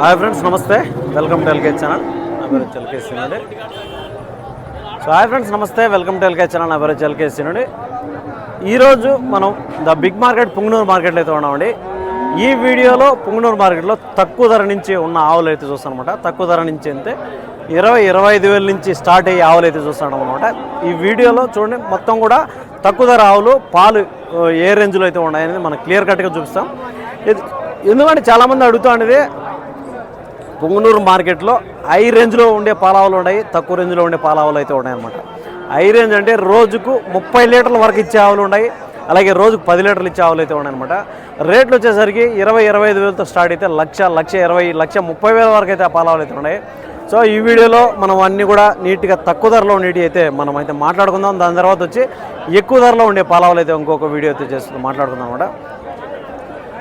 Hi friends నమస్తే. Welcome to LK channel. నా పేరు ఎల్కేసి నుండి సో హాయ్ ఫ్రెండ్స్ నమస్తే. Welcome to LK channel. నా పేరు ఎల్కేసి నుండి ఈరోజు మనం ద బిగ్ మార్కెట్ పుంగనూరు మార్కెట్లో అయితే ఉన్నామండి. ఈ వీడియోలో పుంగనూరు మార్కెట్లో తక్కువ ధర నుంచి ఉన్న ఆవులు అయితే చూస్తాం అనమాట తక్కువ ధర నుంచి అంతే ఇరవై ఇరవై ఐదు వేల నుంచి స్టార్ట్ అయ్యే ఆవులు అయితే చూస్తున్నాం అనమాట ఈ వీడియోలో చూడండి మొత్తం కూడా తక్కువ ధర ఆవులు పాలు ఏ రేంజ్లో అయితే ఉన్నాయనేది మనం క్లియర్ కట్గా చూపిస్తాం. ఇది- ఎందుకంటే చాలామంది అడుగుతూ ఉండేది పొంగునూరు మార్కెట్లో హై రేంజ్లో ఉండే పాలావలు ఉన్నాయి తక్కువ రేంజ్లో ఉండే పాలావలు అయితే ఉన్నాయి అనమాట హై రేంజ్ అంటే రోజుకు ముప్పై లీటర్ల వరకు ఇచ్చే ఆవులు ఉన్నాయి అలాగే రోజుకు పది లీటర్లు ఇచ్చే ఆవులు అయితే ఉన్నాయన్నమాట. రేట్లు వచ్చేసరికి ఇరవై ఇరవై ఐదు వేలతో స్టార్ట్ అయితే లక్ష లక్ష ఇరవై లక్ష ముప్పై వేల వరకు అయితే ఆ పాలావలు అయితే ఉన్నాయి. సో ఈ వీడియోలో మనం అన్నీ కూడా నీట్గా తక్కువ ధరలో ఉండేవి అయితే మనం అయితే మాట్లాడుకుందాం. దాని తర్వాత వచ్చి ఎక్కువ ధరలో ఉండే పాలావలు అయితే ఇంకొక వీడియో అయితే చేస్తుంది మాట్లాడుకుందాం అనమాట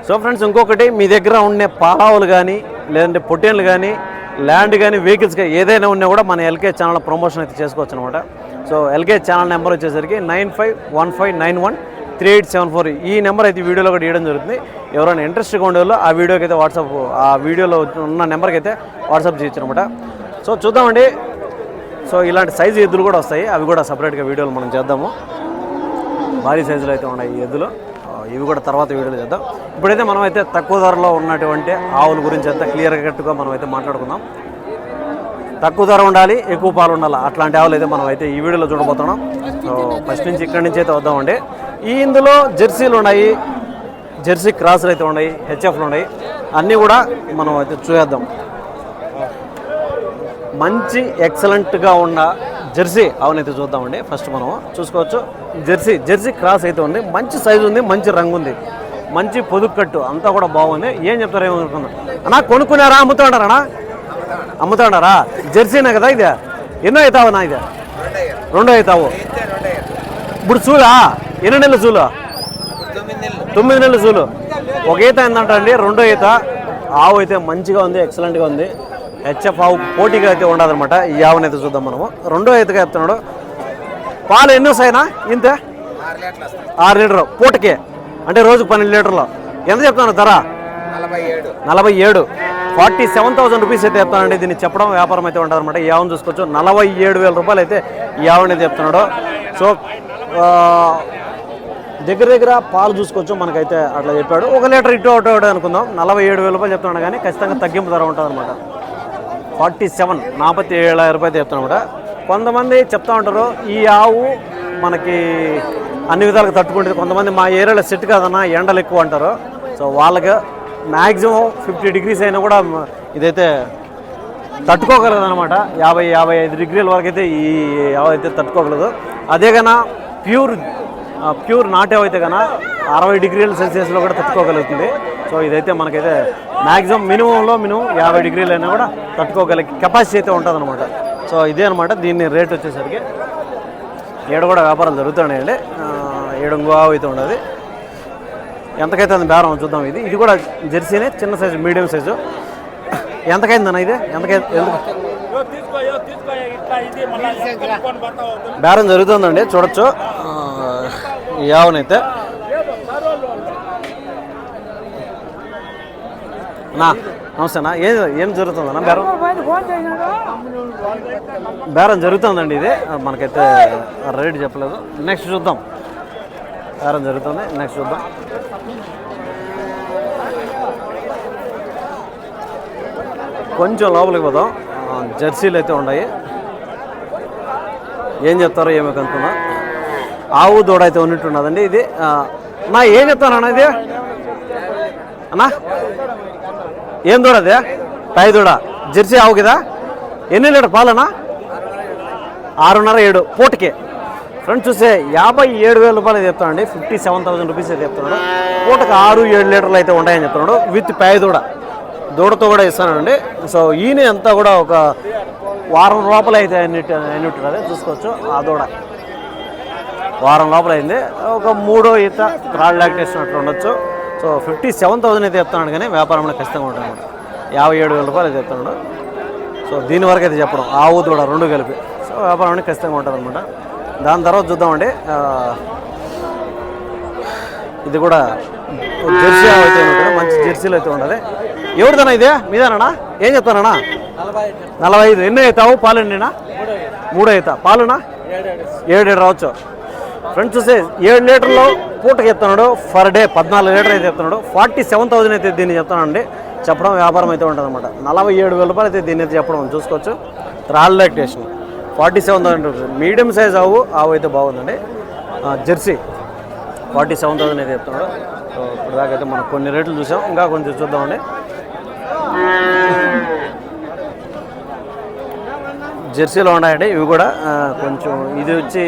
సో ఫ్రెండ్స్ ఇంకొకటి మీ దగ్గర ఉండే పాలావులు కానీ లేదంటే పొట్టేళ్ళు కానీ ల్యాండ్ కానీ వెహికల్స్ కానీ ఏదైనా ఉన్నా కూడా మన ఎల్కే ఛానల్ ప్రమోషన్ అయితే చేసుకోవచ్చు అనమాట సో ఎల్కే ఛానల్ నెంబర్ వచ్చేసరికి nine five one five nine one three eight seven four. ఈ నెంబర్ అయితే వీడియోలో కూడా ఇవ్వడం జరుగుతుంది. ఎవరైనా ఇంట్రెస్ట్గా ఉండేవాళ్ళు ఆ వీడియోకి అయితే వాట్సాప్ ఆ వీడియోలో ఉన్న నెంబర్కి అయితే వాట్సాప్ చేయొచ్చు అనమాట సో చూద్దామండి. సో ఇలాంటి సైజు ఎద్దులు కూడా వస్తాయి. అవి కూడా సపరేట్గా వీడియోలు మనం చేద్దాము. భారీ సైజులో అయితే ఉన్నాయి ఈ ఎద్దులు. ఇవి కూడా తర్వాత వీడియోలో చేద్దాం. ఇప్పుడైతే మనం అయితే తక్కువ ధరలో ఉన్నటువంటి ఆవుల గురించి అంతా క్లియర్ కట్గా మనం అయితే మాట్లాడుకుందాం. తక్కువ ధర ఉండాలి ఎక్కువ పాలు ఉండాలి? అట్లాంటి ఆవులు అయితే మనం అయితే ఈ వీడియోలో చూడబోతున్నాం. సో ఫస్ట్ నుంచి ఇక్కడి నుంచి అయితే వద్దామండి. ఈ ఇందులో జెర్సీలు ఉన్నాయి జెర్సీ క్రాసులు అయితే ఉన్నాయి హెచ్ఎఫ్లు ఉన్నాయి. అన్నీ కూడా మనం అయితే చూసేద్దాం. మంచి ఎక్సలెంట్గా ఉన్న జెర్సీ అవునైతే చూద్దామండి. ఫస్ట్ మనం చూసుకోవచ్చు. జెర్సీ జెర్సీ క్రాస్ అయితే ఉంది. మంచి సైజు ఉంది మంచి రంగు ఉంది. మంచి పొదుపు కట్టు అంతా కూడా బాగుంది. ఏం చెప్తారు ఏమనుకుందాం అన్నా కొనుక్కున్నారా? అమ్ముతాడారా అమ్ముతాడారా జెర్సీనే కదా ఇది. ఎన్నో అవుతావు నా ఇది? రెండో అవుతావు ఇప్పుడు చూలా ఎన్ని నెలలు చూలు తొమ్మిది నెలలు. చూలు ఒక ఈత ఏంటంటే అండి రెండో ఈత. ఆవు అయితే మంచిగా ఉంది ఎక్సలెంట్గా ఉంది. హెచ్ఎఫ్ ఆవు పోటీగా అయితే ఉండదు అనమాట ఈ ఆవుని అయితే చూద్దాం మనము. రెండో ఈతగా చెప్తున్నాడు. పాలు ఎన్ని వస్తాయినా ఇంతే? ఆరు లీటర్ పూటకి? అంటే రోజుకు పన్నెండు లీటర్లు. ఎంత చెప్తాను ధర? నలభై ఏడు. ఫార్టీ సెవెన్ థౌసండ్ రూపీస్ అయితే చెప్తానండి దీన్ని చెప్పడం వ్యాపారం అయితే ఉంటుంది అనమాట ఈ ఆవును చూసుకోవచ్చు. నలభై ఏడు వేల రూపాయలు అయితే ఈ ఆవుని అయితే చెప్తున్నాడు. సో దగ్గర దగ్గర పాలు చూసుకోవచ్చు. మనకైతే అట్లా చెప్పాడు. ఒక లీటర్ ఇటు ఒకటి ఒకటి అనుకుందాం. నలభై ఏడు వేల రూపాయలు చెప్తున్నాడు కానీ ఖచ్చితంగా తగ్గింపు ధర ఉంటుంది అనమాట ఫార్టీ సెవెన్ నాపతి ఏళ్ళ రూపాయలు చెప్తున్నాడు కూడా కొంతమంది చెప్తా ఉంటారు ఈ ఆవు మనకి అన్ని విధాలుగా తట్టుకుంటుంది. కొంతమంది మా ఏరియాలో సెట్ కాదన్నా ఎండలు ఎక్కువ అంటారు. సో వాళ్ళకి మ్యాక్సిమం ఫిఫ్టీ డిగ్రీస్ అయినా కూడా ఇదైతే తట్టుకోగలదు అనమాట యాభై యాభై ఐదు డిగ్రీల వరకు అయితే ఈ ఆవు అయితే తట్టుకోగలదు. అదే కన్నా ప్యూర్ ప్యూర్ నాటే అయితే కన్నా అరవై డిగ్రీల సెల్సియస్లో కూడా తట్టుకోగలుగుతుంది. సో ఇదైతే మనకైతే మ్యాక్సిమం మినిమంలో మినిమం యాభై డిగ్రీలు అయినా కూడా తట్టుకోగలిగే కెపాసిటీ అయితే ఉంటుంది అనమాట సో ఇదే అనమాట దీన్ని రేట్ వచ్చేసరికి ఏడు కూడా వ్యాపారాలు జరుగుతున్నాయండి ఏడు అయితే ఉండదు. ఎంతకైతే అది బేరం చూద్దాం ఇది. ఇది కూడా జెర్సీనే చిన్న సైజు మీడియం సైజు. ఎంతకైందన్న ఇది? ఎంతకైంది ఎందుకు బేరం జరుగుతుందండి చూడొచ్చు. యావనైతే అన్నా నమస్తేనా ఏం ఏం జరుగుతుందన్న? బేరం. బేరం జరుగుతుందండి ఇది. మనకైతే రేట్ చెప్పలేదు. నెక్స్ట్ చూద్దాం. బేరం జరుగుతుంది. నెక్స్ట్ చూద్దాం. కొంచెం లోపలికి పోదాం. జెర్సీలు అయితే ఉన్నాయి. ఏం చెప్తారో ఏమో కనుక్కున్నా ఆవు దూడ అయితే ఉన్నట్టున్నదండి ఇది. నా ఏం చెప్తానన్నా అన్న ఇది? అన్నా? ఏం దూడ అదే తాయి దూడ జెర్సీ ఆవు కదా ఎన్ని లీటర్ పాలనా ఆరున్నర ఏడు పూటకి ఫ్రెండ్స్ చూస్తే యాభై ఏడు వేల రూపాయలు చెప్తాను అండి ఫిఫ్టీ సెవెన్ థౌసండ్ రూపీస్ అయితే చెప్తున్నాడు పూటకి ఆరు ఏడు లీటర్లు అయితే ఉంటాయని చెప్తున్నాడు విత్ పాయ దూడ దూడతో కూడా ఇస్తానండి సో ఈయన అంతా కూడా ఒక వారం లోపల అయితే అయినట్టు చూసుకోవచ్చు ఆ దూడ వారం లోపల అయింది ఒక మూడో ఈత థర్డ్ లాక్టేషన్ అట్లా ఉండొచ్చు సో ఫిఫ్టీ సెవెన్ థౌసండ్ అయితే చెప్తున్నాడు కానీ వ్యాపారంలో ఖచ్చితంగా ఉంటుంది అనమాట యాభై ఏడు వేల రూపాయలు చెప్తున్నాడు. సో దీని వరకు అయితే చెప్పడం ఆవు దూడ రెండు కలిపి. సో వ్యాపారం అనేది ఖచ్చితంగా ఉంటుంది అనమాట దాని తర్వాత చూద్దామండి. ఇది కూడా జెర్సీ ఆవు అయితే ఉంటుంది. మంచి జెర్సీలు అయితే ఉండదు ఎవరిదన్నా ఇదే? మీదేనా ఏం చెప్తానన్నా నలభై ఐదు. ఎన్ని అవుతావు? పాలు ఎన్నినా? మూడు అవుతా. పాలునా? ఏడు ఏడు రావచ్చు. ఫ్రెండ్స్ చూస్తే ఏడు లీటర్లు పూటకి చెప్తున్నాడు ఫర్ డే పద్నాలుగు లీటర్ అయితే చెప్తున్నాడు ఫార్టీ సెవెన్ థౌసండ్ అయితే దీన్ని చెప్తానండి చెప్పడం వ్యాపారం అయితే ఉంటుంది అనమాట నలభై ఏడు వేల రూపాయలు అయితే దీన్ని అయితే చెప్పడం చూసుకోవచ్చు. Third lactation. Forty seven thousand rupees. Medium size ఆవు ఆవు అయితే బాగుందండి. జెర్సీ. ఫార్టీ సెవెన్ థౌసండ్ అయితే చెప్తున్నాడు. సో ఇప్పుడు దాకా అయితే మనం కొన్ని రేట్లు చూసాం. ఇంకా కొంచెం చూద్దామండి. జెర్సీలో ఉన్నాయండి. ఇవి కూడా కొంచెం ఇది వచ్చి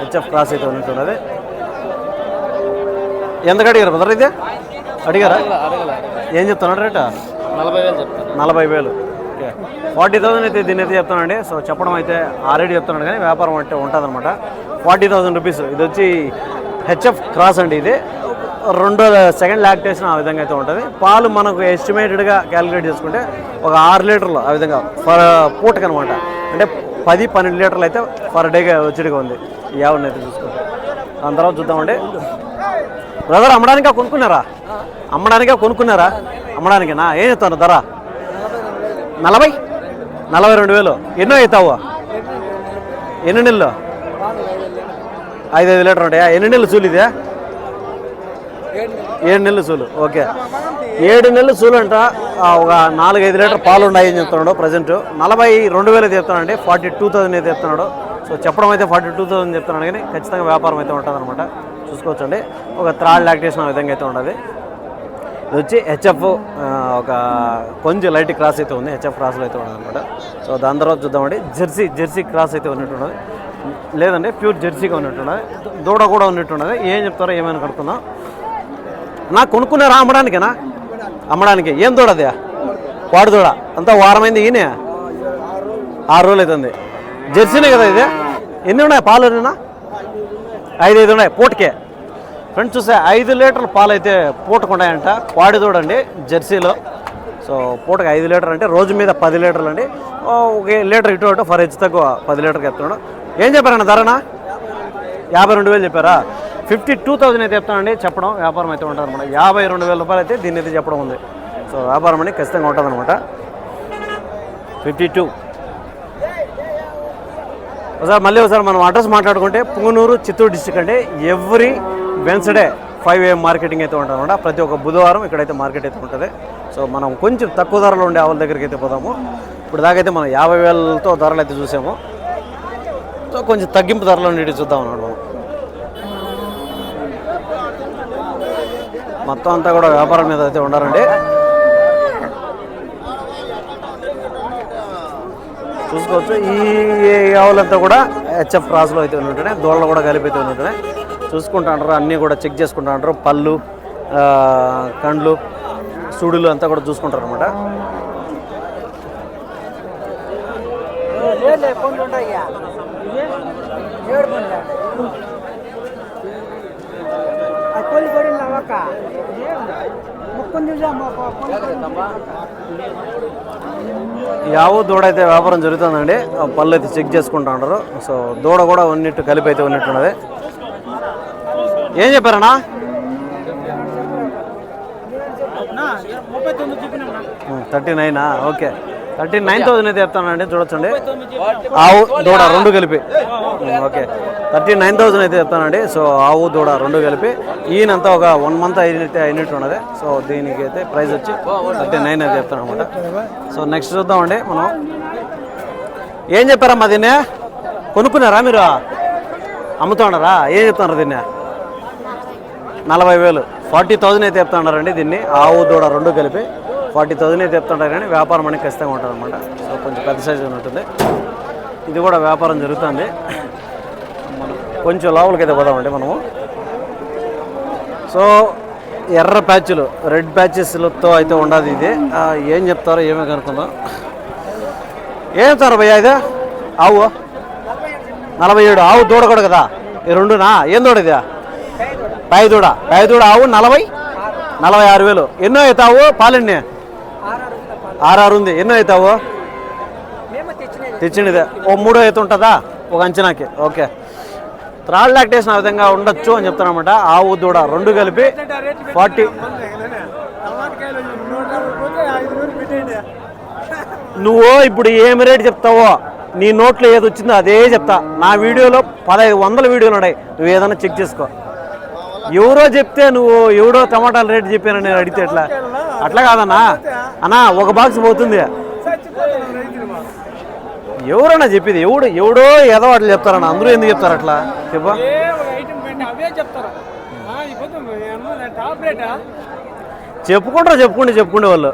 హెచ్ఎఫ్ క్రాస్ అయితే ఉన్నట్టున్నది ఎందుకు అడిగారు బ్రదర్ ఇది? అడిగారా? ఏం చెప్తున్నాడు రేట? నలభై వేలు నలభై వేలు. ఓకే. ఫార్టీ థౌసండ్ అయితే దీని అయితే చెప్తానండి సో చెప్పడం అయితే ఆల్రెడీ చెప్తున్నాడు కానీ వ్యాపారం అంటే ఉంటుంది అనమాట ఫార్టీ థౌసండ్ రూపీస్. ఇది వచ్చి హెచ్ఎఫ్ క్రాస్ అండి ఇది. రెండో సెకండ్ లాక్టేషన్ ఆ విధంగా అయితే ఉంటుంది. పాలు మనకు ఎస్టిమేటెడ్గా క్యాలిక్యులేట్ చేసుకుంటే ఒక ఆరు లీటర్లు ఆ విధంగా ఫర్ పూటకి అనమాట అంటే పది పన్నెండు లీటర్లు అయితే పర్ డేగా వచ్చేట్టుగా ఉంది. ఈ అయితే చూసుకుంటే. దాని తర్వాత చూద్దామండి. బ్రదర్ అమ్మడానికా కొనుక్కున్నారా? అమ్మడానికా కొనుక్కున్నారా? అమ్మడానికేనా? ఏం చెప్తాను ధర? నలభై? నలభై రెండు వేలు. ఎన్నో అవుతావు? ఎన్ని నెలలు? ఐదు ఐదు లీటర్ ఉంటాయా? ఎన్ని నెలలు చూలు ఇదే? ఏడు నెలలు చూలు ఓకే. ఏడు నెలలు చూలు అంట. ఒక నాలుగైదు లీటర్ పాలు ఉన్నాయని చెప్తున్నాడు ప్రజెంట్. నలభై రెండు వేలు అయితే చెప్తున్నాడు ఫార్టీ టూ థౌసండ్ అయితే చెప్తున్నాడు. సో చెప్పడం అయితే ఫార్టీ టూ థౌసండ్ చెప్తున్నాను కానీ ఖచ్చితంగా వ్యాపారం అయితే ఉంటుంది అనమాట చూసుకోవచ్చండి. ఒక త్రాడ్ లాక్టేషన్ ఆ విధంగా అయితే ఉండదు ఇది వచ్చి హెచ్ఎఫ్ ఒక కొంచెం లైట్ క్రాస్ అయితే ఉంది. హెచ్ఎఫ్ క్రాస్లో అయితే ఉండదు అనమాట సో దాని తర్వాత చూద్దామండి. జెర్సీ జెర్సీ క్రాస్ అయితే ఉన్నట్టున్నది లేదండి ప్యూర్ జెర్సీగా ఉన్నట్టున్నది దూడ కూడా ఉన్నట్టున్నది ఏం చెప్తారో ఏమైనా కడుతున్నాం నా కొనుక్కున్నారా అమ్మడానికేనా? అమ్మడానికి. ఏం దూడదే వాడు దూడ. అంతా వారమైంది ఈయన? ఆరు రోజులు అవుతుంది. జెర్సీనే కదా ఇది? ఎన్ని ఉన్నాయి పాలు ఎన్నినా ఐదు ఐదు ఉన్నాయి. పూటకే. ఫ్రెండ్స్ చూస్తే ఐదు లీటర్ల పాలు అయితే పూటకు ఉన్నాయంట. పాడి చూడండి జెర్సీలో. సో పూటకు ఐదు లీటర్ అంటే రోజు మీద పది లీటర్లు అండి. ఒక లీటర్ ఇటు అటు ఫర్ హెచ్ తక్కువ పది లీటర్కి ఎత్తున్నాడు ఏం చెప్పారన్న ధరనా? యాభై రెండు వేలు చెప్పారా? ఫిఫ్టీ టూ థౌజండ్ అయితే చెప్తానండి చెప్పడం వ్యాపారం అయితే ఉంటుంది అనమాట యాభై రెండు వేల రూపాయలు అయితే దీన్ని అయితే చెప్పడం ఉంది. సో వ్యాపారం అని ఖచ్చితంగా ఉంటుంది అనమాట ఫిఫ్టీ టూ ఒకసారి మళ్ళీ ఒకసారి మనం అడ్రస్ మాట్లాడుకుంటే పుంగనూరు చిత్తూరు డిస్టిక్ అంటే every Wednesday five AM marketing అయితే ఉంటుంది అనమాట. ప్రతి ఒక్క బుధవారం ఇక్కడైతే మార్కెట్ అయితే ఉంటుంది. సో మనం కొంచెం తక్కువ ధరలో ఉండే ఆవుల దగ్గరికి అయితే పోదాము. ఇప్పుడు దాకైతే మనం యాభై వేలతో ధరలు అయితే చూసాము. సో కొంచెం తగ్గింపు ధరలో ఉండేవి చూద్దాం అన్నాడు మనం. మొత్తం అంతా కూడా వ్యాపారం మీద అయితే ఉండాలండి. చూసుకోవచ్చు. ఈ ఆవులంతా కూడా హెచ్ఎఫ్ క్రాస్లో అయితే ఉంటుంటాయి దూడలు కూడా కలిపి అయితే ఉంటుంటాయి చూసుకుంటా అంటారు అన్నీ కూడా చెక్ చేసుకుంటా అంటారు. పళ్ళు కండ్లు సుడులు అంతా కూడా చూసుకుంటారు అనమాట ఈ ఆవు దూడ అయితే వ్యాపారం జరుగుతుందండి. ఆ పళ్ళు అయితే చెక్ చేసుకుంటా ఉంటారు. సో దూడ కూడా ఉన్నట్టు కలిపి అయితే ఉన్నట్టున్నది. ఏం చెప్పారన్నా? థర్టీ నైనా? ఓకే. థర్టీ నైన్ థౌసండ్ అయితే చెప్తానండి చూడొచ్చండి. ఆవు దూడ రెండు కలిపి. ఓకే. థర్టీ నైన్ థౌసండ్ అయితే చెప్తానండి. సో ఆవు దూడ రెండు కలిపి. ఈయనంతా ఒక వన్ మంత్ అయితే అయినట్టు ఉన్నది. సో దీనికి అయితే ప్రైస్ వచ్చి థర్టీ నైన్ అయితే చెప్తాను అనమాట సో నెక్స్ట్ చూద్దామండి మనం. ఏం చెప్పారమ్మా దీన్ని? కొనుక్కున్నారా మీరు? అమ్ముతున్నారా ఏం చెప్తున్నారు దీన్ని? నలభై వేలు. ఫార్టీ థౌజండ్ అయితే చెప్తున్నారండి దీన్ని. ఆవు దూడ రెండు కలిపి. ఫార్టీ థౌజండ్ అయితే చెప్తుంటారు కానీ వ్యాపారం అనేది ఖచ్చితంగా ఉంటుంది అనమాట సో కొంచెం పెద్ద సైజు ఉంటుంది. ఇది కూడా వ్యాపారం జరుగుతుంది. మనం కొంచెం లోపలికైతే అయితే పోదామండి మనము. సో ఎర్ర ప్యాచ్లు రెడ్ ప్యాచెస్లతో అయితే ఉండదు ఇది. ఏం చెప్తారో ఏమీ కనుక్కుందాం. ఏం చెప్తారు భయ్యా ఇది? ఆవు? నలభై ఏడు. ఆవు దూడ కూడా కదా? ఈ రెండునా? ఏం దూడ ఇది? పాయి దూడ పై దూడ ఆవు నలభై? నలభై ఆరు వేలు. ఎన్నో అవుతావు పాలెన్ని ఆరు ఉంది. ఎన్నో అవుతావు? తెచ్చినదే. ఓ మూడో అయితే ఉంటుందా? ఒక అంచనాకి. ఓకే. త్రాడ్ లాక్టేషన్ ఆ విధంగా ఉండొచ్చు అని చెప్తానమాట ఆవు దూడ రెండు కలిపి ఫార్టీ నువ్వు ఇప్పుడు ఏం రేట్ చెప్తావో నీ నోట్లో ఏది వచ్చిందో అదే చెప్తా. నా వీడియోలో పదహైదు వందల వీడియోలు ఉన్నాయి. నువ్వు ఏదైనా చెక్ చేసుకో. ఎవరో చెప్తే నువ్వు ఎవడో టమాటాల రేట్ చెప్పానని నేను అడిగితే ఎట్లా? అట్లా కాదన్నా. అన్నా ఒక బాక్స్ పోతుంది. ఎవరన్నా చెప్పేది? ఎవడు ఎవడో ఏదో అట్లా చెప్తారన్న. అందరూ ఎందుకు చెప్తారు అట్లా? చెప్పా. చెప్పుకుంటారు చెప్పుకుంటే చెప్పుకుంటే వాళ్ళు.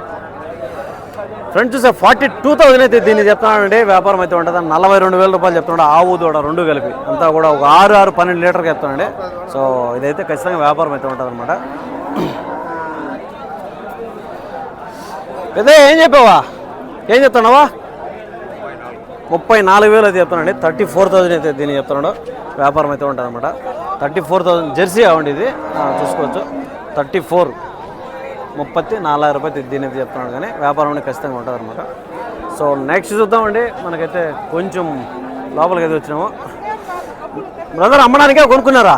ఫ్రెండ్స్ చూసే ఫార్టీ టూ థౌసండ్ అయితే దీన్ని చెప్తానండి వ్యాపారం అయితే ఉంటుంది. నలభై రెండు వేల రూపాయలు చెప్తున్నాడు. ఆవు దూడ రెండు కలిపి. అంతా కూడా ఒక ఆరు ఆరు పన్నెండు లీటర్కి చెప్తానండి సో ఇదైతే ఖచ్చితంగా వ్యాపారం అయితే ఉంటుంది అనమాట పెద్ద ఏం చెప్పావా? ఏం చెప్తున్నావా? ముప్పై నాలుగు వేలు అయితే చెప్తానండి థర్టీ ఫోర్ థౌజండ్ అయితే దీన్ని చెప్తున్నాడు. వ్యాపారం అయితే ఉంటుంది అనమాట థర్టీ ఫోర్ థౌజండ్ జెర్సీ అవండి ఇది? చూసుకోవచ్చు. థర్టీ ఫోర్ ముప్పై నాలుగు రూపాయలు దీని అయితే చెప్తున్నాడు కానీ వ్యాపారం అనేది ఖచ్చితంగా ఉంటుంది అనమాట సో నెక్స్ట్ చూద్దామండి. మనకైతే కొంచెం లోపలికి అయితే వచ్చినాము. బ్రదర్ అమ్మడానికే కొనుక్కున్నారా?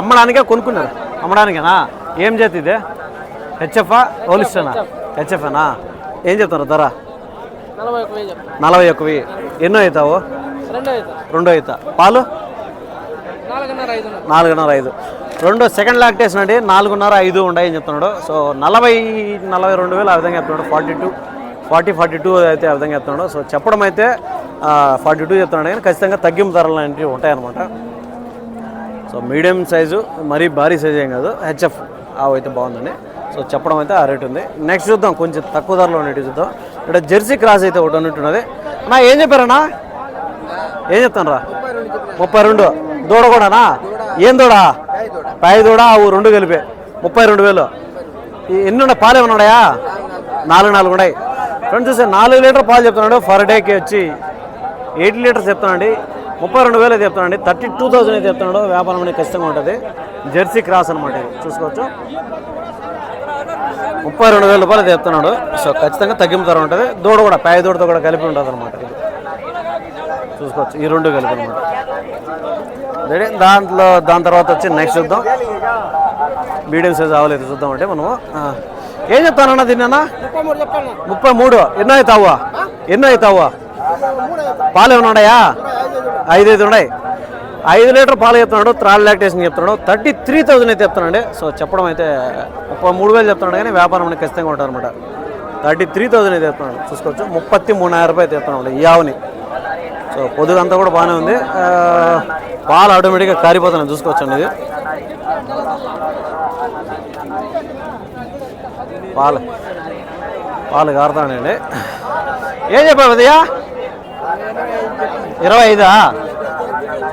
అమ్మడానికే కొనుక్కున్నారా? అమ్మడానికేనా? ఏం చేతి ఇదే? హెచ్ఎఫ్ఆ హోలిస్టనా హెచ్ఎఫ్ఏనా ఏం చెప్తారు ధర? నలభై ఒకవి ఎన్నో అవుతావు? రెండో అవుతా. అవుతా. పాలు? నాలుగున్నర ఐదు. రెండు సెకండ్ లాక్టేషన్ అండి. నాలుగున్నర ఐదు ఉన్నాయని చెప్తున్నాడు. సో నలభై నలభై రెండు వేలు ఆ విధంగా చెప్తున్నాడు. Forty two forty forty two అయితే ఆ విధంగా చెప్తున్నాడు. సో చెప్పడం అయితే ఫార్టీ టూ చెప్తున్నాడు కానీ ఖచ్చితంగా తగ్గింపు ధరలు లాంటివి ఉంటాయన్నమాట. సో మీడియం సైజు మరీ భారీ సైజు ఏం కాదు. హెచ్ఎఫ్ ఆవు అయితే బాగుందండి. సో చెప్పడం అయితే ఆ రేట్ ఉంది. నెక్స్ట్ చూద్దాం కొంచెం తక్కువ ధరలో ఉండేవి చూద్దాం. ఇక్కడ జెర్సీ క్రాస్ అయితే ఒకటి ఉన్నట్టున్నది. అన్నా ఏం చెప్పారన్నా? ఏం చెప్తాను రా ముప్పై రెండు. దూడ కూడానా? ఏం దూడ? పై దూడ ఆ రెండు కలిపే. ముప్పై రెండు వేలు. ఎన్ని ఉన్నాయి పాలు ఏమైనా ఉన్నాయా? నాలుగు నాలుగు ఉన్నాయి. ఫ్రెండ్స్ చూస్తే నాలుగు లీటర్ పాలు చెప్తున్నాడు. ఫర్ డేకి వచ్చి ఎయిట్ లీటర్స్ చెప్తానండి ముప్పై రెండు వేలు అయితే చెప్తానండి థర్టీ టూ థౌసండ్ అయితే చెప్తున్నాడు. వ్యాపారం అనేది ఖచ్చితంగా ఉంటుంది. జెర్సీ క్రాస్ అనమాట చూసుకోవచ్చు. ముప్పై రెండు వేల రూపాయలు చెప్తున్నాడు సో ఖచ్చితంగా తగ్గింపు ధర ఉంటుంది. దూడ కూడా పాయ దూడతో కూడా కలిపి ఉంటుంది అనమాట ఇది. చూసుకోవచ్చు. ఈ రెండు కలిపి అనమాట దాంట్లో దాని తర్వాత వచ్చి నెక్స్ట్ చూద్దాం. మీడియం సైజ్ ఆవలేదు చూద్దాం అంటే మనము. ఏం చెప్తానన్నా దీన్ని ముప్పై మూడు. ఎన్ని ఎన్నో అవుతావా? ఎన్నో అవుతావా? పాలు ఏమన్నా ఉన్నాయా? ఐదు ఐదు ఉన్నాయి. ఐదు లీటర్ పాలు చెప్తున్నాడు త్రాడ్ లాక్టేషన్ చెప్తున్నాడు థర్టీ త్రీ థౌసండ్ అయితే చెప్తున్నాడు సో చెప్పడం అయితే ముప్పై మూడు వేలు చెప్తున్నాడు కానీ వ్యాపారం అనేది ఖచ్చితంగా ఉంటారు అనమాట థర్టీ త్రీ థౌసండ్ అయితే చెప్తున్నాడు. చూసుకోవచ్చు ముప్పత్తి మూడున్నర రూపాయలు అయితే చెప్తున్నాడు ఈ ఆవుని. సో పొదుగంతా కూడా బాగానే ఉంది. పాలు ఆటోమేటిక్గా కారిపోతున్నాయి చూసుకోవచ్చండి ఇది. పాలు పాలు కారుతానండి ఏం చెప్పావు ఉదయా ఇరవై ఐదా?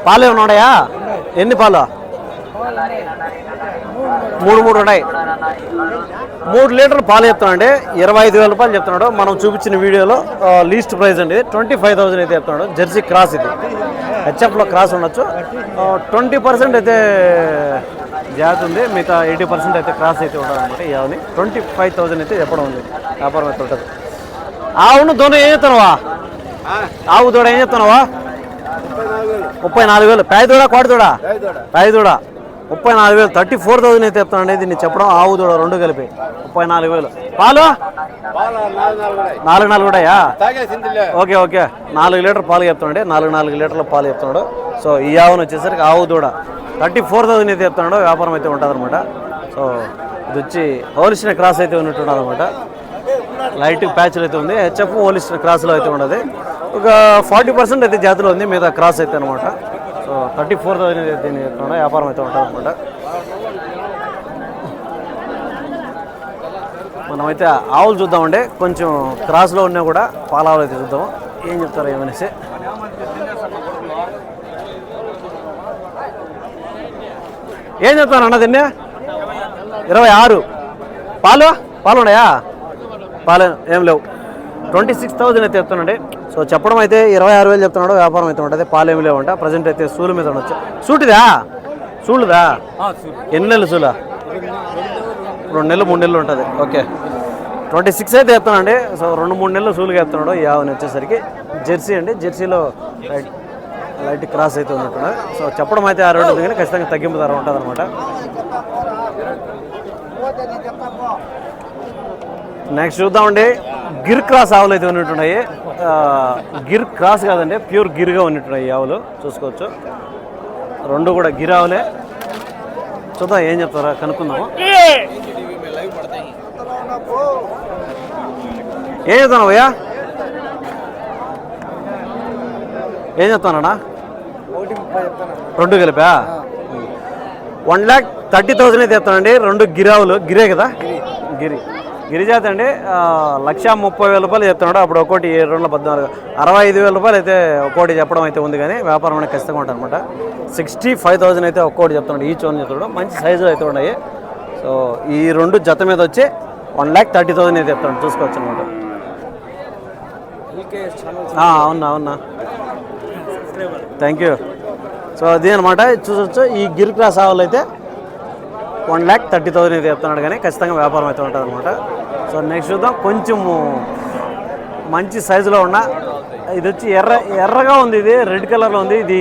పాలు ఏమైనా ఉన్నాయా? ఎన్ని పాలు? మూడు మూడు ఉన్నాయి. మూడు లీటర్లు పాలు చెప్తానండి ఇరవై ఐదు వేల రూపాయలు చెప్తున్నాడు. మనం చూపించిన వీడియోలో లీస్ట్ ప్రైస్ అండి. ట్వంటీ ఫైవ్ థౌసండ్ అయితే చెప్తున్నాడు. జెర్సీ క్రాస్ ఇది. హెచ్ఎఫ్లో క్రాస్ ఉండొచ్చు. ట్వంటీ పర్సెంట్ అయితే జాతి ఉంది. మిగతా ఎయిటీ పర్సెంట్ అయితే క్రాస్ అయితే ఈ ఆవుని. ట్వంటీ ఫైవ్ థౌసండ్ అయితే చెప్పడం ఉంది. వ్యాపారం అయితే ఉంటుంది. ఆవును దూడ ఏం చెప్తున్నావా ఆవు దూడ ఏం చెప్తున్నావా ముప్పై నాలుగు వేలు. ప్యాయ్ దూడ కోడి దూడ ప్యాయ్ దూడ ముప్పై నాలుగు వేలు. థర్టీ ఫోర్ థౌసండ్ అయితే చెప్తానండి దీన్ని చెప్పడం ఆవు దూడ రెండు కలిపి. ముప్పై నాలుగు వేలు. పాలు? నాలుగు నాలుగు కూడాయా ఓకే ఓకే. నాలుగు లీటర్ పాలు చెప్తానండి నాలుగు నాలుగు లీటర్ల పాలు చెప్తున్నాడు. సో ఈ ఆవును వచ్చేసరికి ఆవు దూడ థర్టీ ఫోర్ థౌసండ్ అయితే చెప్తున్నాడు. వ్యాపారం అయితే ఉంటుంది అనమాట సో ఇది వచ్చి హోలిసిన క్రాస్ అయితే ఉన్నట్టు అనమాట లైట్ ప్యాచ్లు అయితే ఉంది. హెచ్ఎఫ్ హోలిసిన క్రాస్లో అయితే ఉన్నది. ఒక ఫార్టీ పర్సెంట్ అయితే జాతిలో ఉంది మీద క్రాస్ అయితే అనమాట సో థర్టీ ఫోర్ థౌసండ్ అయితే దీని వ్యాపారం అయితే ఉంటుంది అనమాట మనమైతే ఆవులు చూద్దామండి. కొంచెం క్రాస్లో ఉన్నా కూడా పాల ఆవులు అయితే చూద్దాము. ఏం చెప్తారో ఏమనేసి ఏం చెప్తాను అన్న దీన్ని? ఇరవై ఆరు. పాలు? పాలు ఉన్నాయా? పాలు ఏం లేవు. ట్వంటీ సిక్స్ థౌజండ్ అయితే చెప్తానండి. సో చెప్పడం అయితే ఇరవై ఆరు వేలు చెప్తున్నాడు వ్యాపారం అయితే ఉంటుంది. పాలు ఏమి లేవంట. ప్రజెంట్ అయితే సూలు మీద ఉండొచ్చు. సూటిదా? సూళ్ళుదా ఎన్ని నెలలు సూలా? రెండు నెలలు మూడు నెలలు ఉంటుంది. ఓకే. ట్వంటీ సిక్స్ అయితే చెప్తానండి సో రెండు మూడు నెలలు సూలుగా చెప్తున్నాడు ఈ ఆవుని వచ్చేసరికి. జెర్సీ అండి. జెర్సీలో లైట్ లైట్ క్రాస్ అయితే ఉన్నట్టున్నది సో చెప్పడం అయితే ఆ రెండు కానీ ఖచ్చితంగా తగ్గింపు ధర ఉంటుంది అనమాట నెక్స్ట్ చూద్దామండి. గిర్ క్రాస్ ఆవులు అయితే ఉన్నట్టున్నాయి. గిర్ క్రాస్ కాదండి ప్యూర్ గిర్గా ఉన్నట్టున్నాయి ఈ ఆవులు. చూసుకోవచ్చు. రెండు కూడా గిర్ ఆవులే. చూద్దాం ఏం చెప్తారా కనుక్కుందాము. ఏం చెప్తాను భయ్యా? ఏం చెప్తాను రెండు కలిపా? వన్ ల్యాక్ థర్టీ థౌసండ్ అయితే చెప్తానండి. రెండు గిరావులు గిరే కదా? గిరి. గిరిజాత అండి లక్ష ముప్పై వేల రూపాయలు చెప్తున్నాడు. అప్పుడు ఒక్కోటి ఏడు రెండు పద్నాలుగు అరవై ఐదు వేల రూపాయలు అయితే ఒక్కోటి చెప్పడం అయితే ఉంది కానీ వ్యాపారం అనేది ఖచ్చితంగా ఉంటుంది అనమాట సిక్స్టీ ఫైవ్ థౌసండ్ అయితే ఒక్కోటి చెప్తున్నాడు ఈచ్ వన్ చెప్తున్నాడు. మంచి సైజు అయితే ఉన్నాయి. సో ఈ రెండు జత మీద వచ్చి వన్ ల్యాక్ థర్టీ థౌసండ్ అయితే చెప్తాడు చూసుకోవచ్చు అనమాట అవునా అవునా? థ్యాంక్ యూ సో అది అనమాట చూసొచ్చు. ఈ గిర్ క్రాస్ ఆవులు అయితే వన్ ల్యాక్ థర్టీ థౌసండ్ అయితే చెప్తున్నాడు కానీ ఖచ్చితంగా వ్యాపారం అయితే ఉంటుంది అనమాట సో నెక్స్ట్ చూద్దాం. కొంచెము మంచి సైజులో ఉన్న ఇది వచ్చి ఎర్ర ఎర్రగా ఉంది ఇది రెడ్ కలర్లో ఉంది. ఇది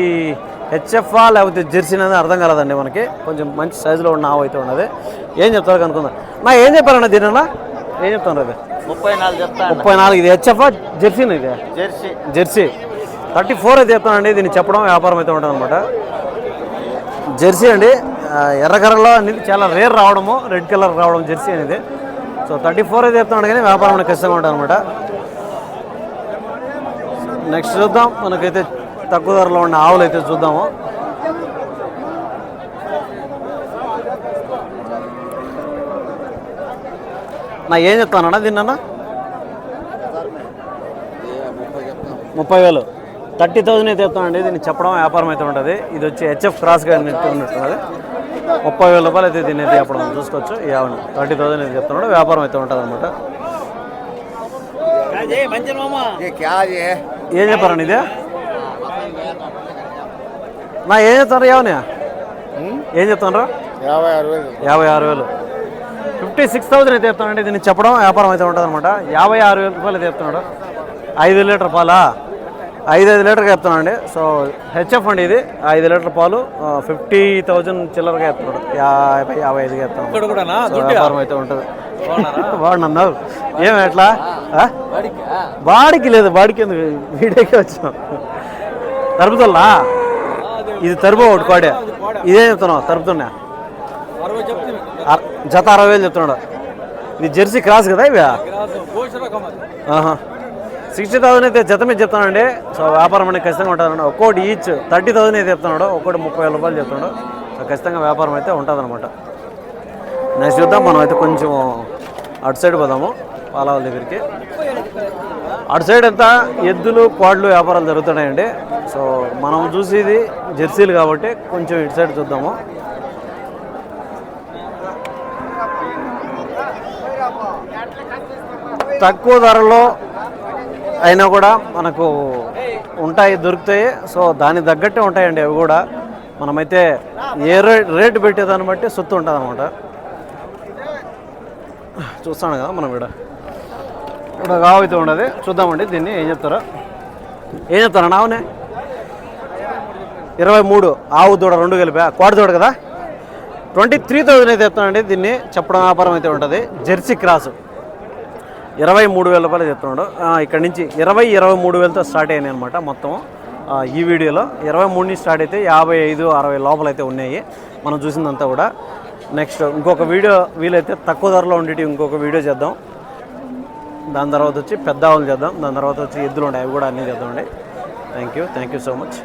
హెచ్ఎఫ్ఆ లేకపోతే జెర్సీ అనేది అర్థం కాలేదండి మనకి. కొంచెం మంచి సైజులో ఉన్న ఆవు అయితే ఉన్నది. ఏం చెప్తారు కనుక్కుందాం. నా ఏం చెప్పారన్న దీనన్నా ఏం చెప్తాను అది ముప్పై నాలుగు చెప్తాను ముప్పై నాలుగు ఇది హెచ్ఎఫ్ఆ జెర్సీనా ఇది? జెర్సీ. జెర్సీ. థర్టీ ఫోర్ అయితే చెప్తానండి దీన్ని చెప్పడం వ్యాపారం అయితే ఉంటుంది అనమాట జెర్సీ అండి. ఎర్రకర్రలో అనేది చాలా రేర్ రావడము రెడ్ కలర్ రావడం జెర్సీ అనేది. సో థర్టీ ఫోర్ అయితే చెప్తున్నాడు కానీ వ్యాపారం అనేది ఖచ్చితంగా ఉంటుంది అనమాట నెక్స్ట్ చూద్దాం మనకైతే తక్కువ ధరలో ఉన్న ఆవులు అయితే చూద్దాము. నా ఏం చెప్తానన్నా దీన్నన్నా? ముప్పై వేలు. థర్టీ థౌజండ్ అయితే చెప్తామండి దీన్ని చెప్పడం వ్యాపారం అయితే ఉంటుంది. ఇది వచ్చి హెచ్ఎఫ్ క్రాస్గా ఉన్నట్టున్నది ముప్పై వేల రూపాయలు అయితే దీని అయితే చెప్పడం చూసుకోవచ్చు. యావన్ థర్టీ థౌసండ్ అయితే చెప్తున్నాడు వ్యాపారం అయితే ఉంటుంది అనమాట ఏం చెప్పారండి ఇదే నా ఏం చెప్తారు యావనే ఏం చెప్తున్నారా? యాభై ఆరు వేలు. యాభై ఆరు వేలు. ఫిఫ్టీ సిక్స్ థౌసండ్ అయితే చెప్తానండి దీన్ని చెప్పడం వ్యాపారం అయితే ఉంటుంది అనమాట యాభై ఆరు వేల రూపాయలు అయితే చెప్తున్నాడు. ఐదు లీటర్ పాలా? ఐదు ఐదు లీటర్గా చెప్తున్నానండి సో హెచ్ఎఫ్ అండి ఇది. ఐదు లీటర్ పాలు ఫిఫ్టీ థౌజండ్ చిల్లరగా చెప్తున్నాడు యాభై యాభై ఐదుగా వ్యాపారం అయితే ఉంటుంది. బాగున్నావు ఏం ఎట్లా? బాడికి లేదు బాడికి ఎందుకు? వీడియోకి వచ్చాం. తరుపుతుల్లా ఇది తరుపు ఒకటి కోడే. ఇదే చెప్తున్నావు తరుపుతున్నా జత అరవై వేలు చెప్తున్నాడు. ఇది జెర్సీ క్రాస్ కదా ఇవి? సిక్స్టీ థౌసండ్ అయితే జత మీద చెప్తానండి. సో వ్యాపారం అనేది ఖచ్చితంగా ఉంటుంది ఒక్కోటి ఈచ్ థర్టీ థౌసండ్ అయితే చెప్తున్నాడు ఒక్కోటి ముప్పై వేల రూపాయలు చెప్తున్నాడు సో ఖచ్చితంగా వ్యాపారం అయితే ఉంటుందన్నమాట. నెక్స్ట్ చూద్దాం. మనం అయితే కొంచెం అటు సైడ్ పోదాము. పాలవాళ్ళ దగ్గరికి. అటు సైడ్ అంతా ఎద్దులు క్వాడ్లు వ్యాపారాలు జరుగుతున్నాయండి. సో మనం చూసేది జెర్సీలు కాబట్టి కొంచెం ఇటు సైడ్ చూద్దాము. తక్కువ ధరలో అయినా కూడా మనకు ఉంటాయి దొరుకుతాయి. సో దాని తగ్గట్టే ఉంటాయండి అవి కూడా. మనమైతే ఏ రేట్ రేటు పెట్టేదాన్ని బట్టి సొత్తు ఉంటుంది అనమాట చూస్తాను కదా మనం ఇక్కడ. ఇక్కడ కావైతే ఉండదు. చూద్దామండి దీన్ని ఏం చెప్తారో. ఏం చెప్తారా అవునే ఇరవై మూడు. ఆవు దూడ రెండు కలిపా? కోడి దూడ కదా? ట్వంటీ త్రీ థౌజండ్ అయితే చెప్తానండి దీన్ని. చెప్పడం వ్యాపారం అయితే ఉంటుంది. Jersey cross. ఇరవై మూడు వేల రూపాయలు చెప్తున్నాడు. ఇక్కడ నుంచి ఇరవై ఇరవై మూడు వేలతో స్టార్ట్ అయినాయి అనమాట మొత్తం. ఈ వీడియోలో ఇరవై మూడు నుంచి స్టార్ట్ అయితే యాభై ఐదు అరవై లోపల అయితే ఉన్నాయి. మనం చూసిందంతా కూడా. నెక్స్ట్ ఇంకొక వీడియో వీలైతే తక్కువ ధరలో ఉండేటి ఇంకొక వీడియో చేద్దాం. దాని తర్వాత వచ్చి పెద్ద ఆవులు చేద్దాం. దాని తర్వాత వచ్చి ఎద్దులు ఉంటాయి అవి కూడా అన్నీ చేద్దామండి. Thank you thank you so much